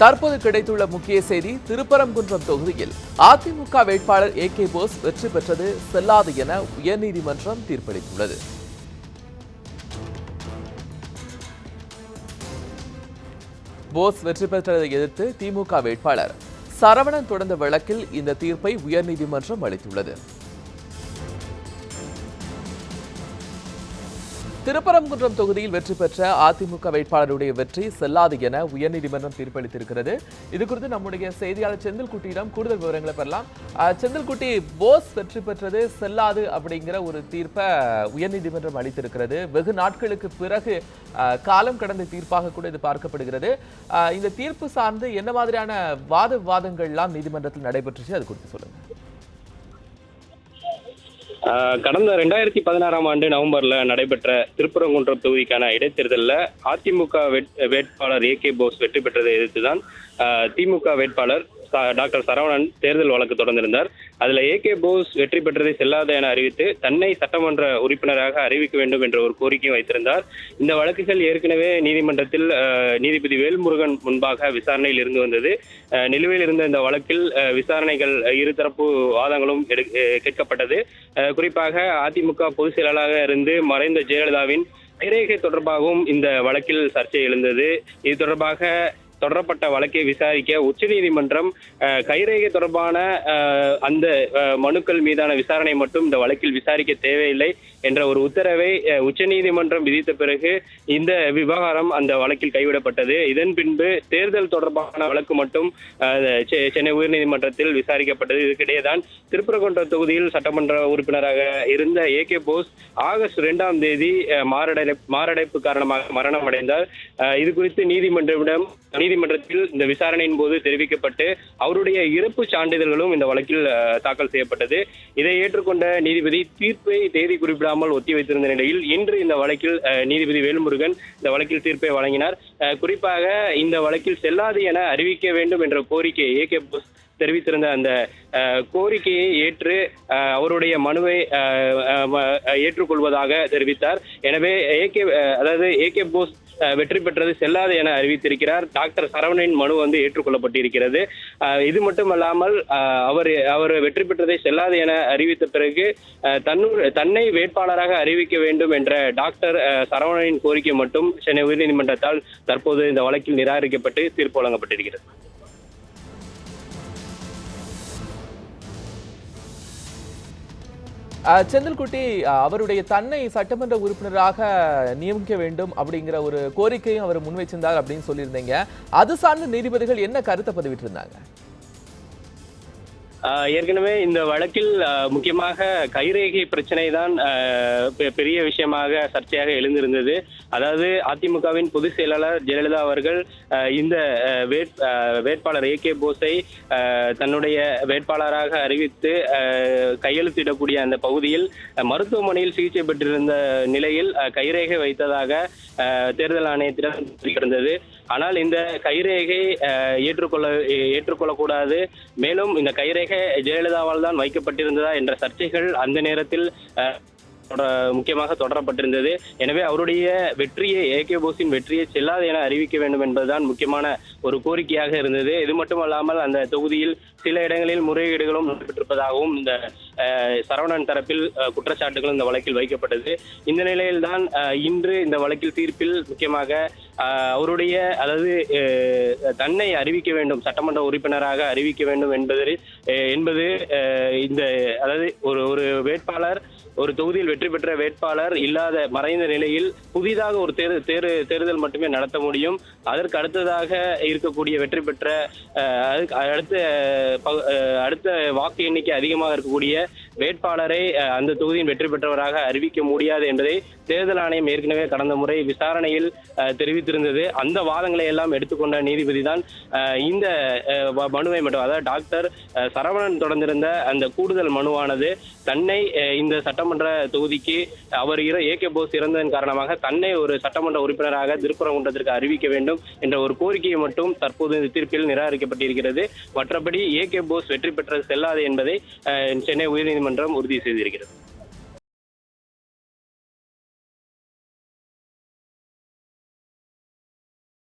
தற்போது கிடைத்துள்ள முக்கிய செய்தி திருப்பரங்குன்றம் தொகுதியில் அதிமுக வேட்பாளர் ஏ கே போஸ் வெற்றி பெற்றது செல்லாது என உயர்நீதிமன்றம் தீர்ப்பளித்துள்ளது. போஸ் வெற்றி பெற்றதை எதிர்த்து திமுக வேட்பாளர் சரவணன் தொடர்ந்த வழக்கில் இந்த தீர்ப்பை உயர்நீதிமன்றம் அளித்துள்ளது. திருப்பரங்குன்றம் தொகுதியில் வெற்றி பெற்ற அதிமுக வேட்பாளருடைய வெற்றி செல்லாது என உயர்நீதிமன்றம் தீர்ப்பளித்திருக்கிறது. இது குறித்து நம்முடைய செய்தியாளர் செந்தில்குட்டியிடம் கூடுதல் விவரங்களை பெறலாம். செந்தில்குட்டி போஸ் வெற்றி பெற்றது செல்லாது அப்படிங்கிற ஒரு தீர்ப்பை உயர்நீதிமன்றம் அளித்திருக்கிறது. வெகு நாட்களுக்கு பிறகு காலம் கடந்த தீர்ப்பாக கூட இது பார்க்கப்படுகிறது. இந்த தீர்ப்பு சார்ந்து என்ன மாதிரியான வாத விவாதங்கள்லாம் நீதிமன்றத்தில் நடைபெற்றுச்சு அது குறித்து சொல்லுங்கள் கடந்த ரெண்டாயிரத்தி பதினாறாம் ஆண்டு நவம்பர்ல நடைபெற்ற திருப்பரங்குன்றம் தொகுதிக்கான இடைத்தேர்தலில் அதிமுக வேட்- வேட்பாளர் ஏ கே போஸ் வெற்றி பெற்றதை எதிர்த்து தான் திமுக வேட்பாளர் டாக்டர் சரவணன் தேர்தல் வழக்கு தொடர்ந்திருந்தார். அதுல ஏ கே போஸ் வெற்றி பெற்றதை செல்லாத என அறிவித்து தன்னை சட்டமன்ற உறுப்பினராக அறிவிக்க வேண்டும் என்ற ஒரு கோரிக்கை வைத்திருந்தார். இந்த வழக்குகள் ஏற்கனவே நீதிமன்றத்தில் நீதிபதி வேல்முருகன் முன்பாக விசாரணையில் இருந்து வந்தது. நிலுவையில் இருந்த இந்த வழக்கில் விசாரணைகள் இருதரப்பு வாதங்களும் கேட்கப்பட்டது. குறிப்பாக அதிமுக பொதுச் செயலாளராக இருந்து மறைந்த ஜெயலலிதாவின் திரைகை தொடர்பாகவும் இந்த வழக்கில் சர்ச்சை எழுந்தது. இது தொடர்பாக தொடரப்பட்ட வழக்கை விசாரிக்க உச்சநீதிமன்றம் கைரேகை தொடர்பான அந்த மனுக்கள் மீதான விசாரணை மட்டும் இந்த வழக்கில் விசாரிக்க தேவையில்லை என்ற ஒரு உத்தரவை உச்சநீதிமன்றம் விதித்த பிறகு இந்த விவகாரம் அந்த வழக்கில் கைவிடப்பட்டது. இதன் பின்பு தேர்தல் தொடர்பான வழக்கு மட்டும் சென்னை உயர்நீதிமன்றத்தில் விசாரிக்கப்பட்டது. இதுக்கிடையே தான் திருப்பரங்குன்றம் தொகுதியில் சட்டமன்ற உறுப்பினராக இருந்த ஏ கே போஸ் ஆகஸ்ட் இரண்டாம் தேதி மாரடை மாரடைப்பு காரணமாக மரணம் அடைந்தார் இது குறித்து நீதிமன்றமிடம் நீதிமன்றத்தில் இந்த விசாரணையின் போது தெரிவிக்கப்பட்டு அவருடைய இறப்பு சான்றிதழ்களும் இந்த வழக்கில் தாக்கல் செய்யப்பட்டது. இதை ஏற்றுக்கொண்ட நீதிபதி தீர்ப்பை தேதி குறிப்பிடாமல் ஒத்தி வைத்திருந்த நிலையில் இன்று இந்த வழக்கில் நீதிபதி வேல்முருகன் இந்த வழக்கில் தீர்ப்பை வழங்கினார். குறிப்பாக இந்த வழக்கில் செல்லாது என அறிவிக்க வேண்டும் என்ற கோரிக்கை ஏ கே போஸ் தெரிவித்திருந்த அந்த கோரிக்கையை ஏற்று அவருடைய மனுவை ஏற்றுக்கொள்வதாக தெரிவித்தார். எனவே ஏகே அதாவது ஏ கே போஸ் வெற்றி பெற்றது செல்லாது என அறிவித்திருக்கிறார். டாக்டர் சரவணனின் மனு வந்து ஏற்றுக்கொள்ளப்பட்டிருக்கிறது. இது மட்டுமல்லாமல் அவர் அவர் வெற்றி பெற்றதை செல்லாது என அறிவித்த பிறகு தன்னூர் தன்னை வேட்பாளராக அறிவிக்க வேண்டும் என்ற டாக்டர் சரவணனின் கோரிக்கை மட்டும் சென்னை உயர்நீதிமன்றத்தால் தற்போது இந்த வழக்கில் நிராகரிக்கப்பட்டு தீர்ப்பு வழங்கப்பட்டிருக்கிறது. செந்தில்குட்டி அவருடைய தன்னை சட்டமன்ற உறுப்பினராக நியமிக்க வேண்டும் அப்படிங்கிற ஒரு கோரிக்கையும் அவர் முன்வைச்சிருந்தார் அப்படின்னு சொல்லியிருந்தீங்க. அது சார்ந்த நீதிபதிகள் என்ன கருத்தை பதிவிட்டிருந்தாங்க? இருந்தாங்க ஏற்கனவே இந்த வழக்கில் முக்கியமாக கைரேகை பிரச்சனை தான் பெ- பெரிய விஷயமாக சர்ச்சையாக எழுந்திருந்தது. அதாவது அதிமுகவின் பொதுச் செயலாளர் ஜெயலலிதா அவர்கள் இந்த வேட்- வேட்பாளர் ஏ கே போஸை தன்னுடைய வேட்பாளராக அறிவித்து கையெழுத்திடக்கூடிய அந்த பகுதியில் மருத்துவமனையில் சிகிச்சை பெற்றிருந்த நிலையில் கைரேகை வைத்ததாக தேர்தல் ஆணையத்திடம் இருந்தது ஆனால் இந்த கைரேகை ஏற்றுக்கொள்ள ஏற்றுக்கொள்ளக்கூடாது. மேலும் இந்த கைரேகை ஜெயலலிதாவால் தான் வைக்கப்பட்டிருந்ததா என்ற சர்ச்சைகள் அந்த நேரத்தில் தொட- முக்கியமாக தொடரப்பட்டிருந்தது. எனவே அவருடைய வெற்றியை ஏ. கே. போஸின் வெற்றியை செல்லாது என அறிவிக்க வேண்டும் என்பதுதான் முக்கியமான ஒரு கோரிக்கையாக இருந்தது. இது மட்டுமல்லாமல் அந்த தொகுதியில் சில இடங்களில் முறைகேடுகளும் நடைபெற்றிருப்பதாகவும் இந்த சரவணன் தரப்பில் குற்றச்சாட்டுகள் இந்த வழக்கில் வைக்கப்பட்டது. இந்த நிலையில்தான் இன்று இந்த வழக்கில் தீர்ப்பில் முக்கியமாக அவருடைய அதாவது தன்னை அறிவிக்க வேண்டும் சட்டமன்ற உறுப்பினராக அறிவிக்க வேண்டும் என்பது என்பது இந்த அதாவது ஒரு ஒரு வேட்பாளர் ஒரு தொகுதியில் வெற்றி பெற்ற வேட்பாளர் இல்லாத மறைந்த நிலையில் புதிதாக ஒரு தேர் தேர் தேர்தல் மட்டுமே நடத்த முடியும். அதற்கு அடுத்ததாக இருக்கக்கூடிய வெற்றி பெற்ற அடுத்த அடுத்த வாக்கு எண்ணிக்கை அதிகமாக இருக்கக்கூடிய வேட்பாளரை அந்த தொகுதியின் வெற்றி பெற்றவராக அறிவிக்க முடியாது என்பதை தேர்தல் ஆணையம் ஏற்கனவே கடந்த முறை விசாரணையில் அஹ், தெரிவித்திருந்தது அந்த வாதங்களை எல்லாம் எடுத்துக்கொண்ட நீதிபதி தான் இந்த மனுவை மட்டும் அதாவது டாக்டர் சரவணன் தொடர்ந்திருந்த அந்த கூடுதல் மனுவானது தன்னை இந்த சட்டமன்ற தொகுதிக்கு அவர் இர ஏ. கே. போஸ் இறந்ததன் காரணமாக தன்னை ஒரு சட்டமன்ற உறுப்பினராக திருப்பரங்குன்றத்திற்கு அறிவிக்க வேண்டும் என்ற ஒரு கோரிக்கையை மட்டும் தற்போது இந்த தீர்ப்பில் நிராகரிக்கப்பட்டிருக்கிறது. மற்றபடி ஏ. கே. போஸ் வெற்றி பெற்றது செல்லாது என்பதை சென்னை உயர்நீதிமன்றம் உறுதி செய்திருக்கிறது.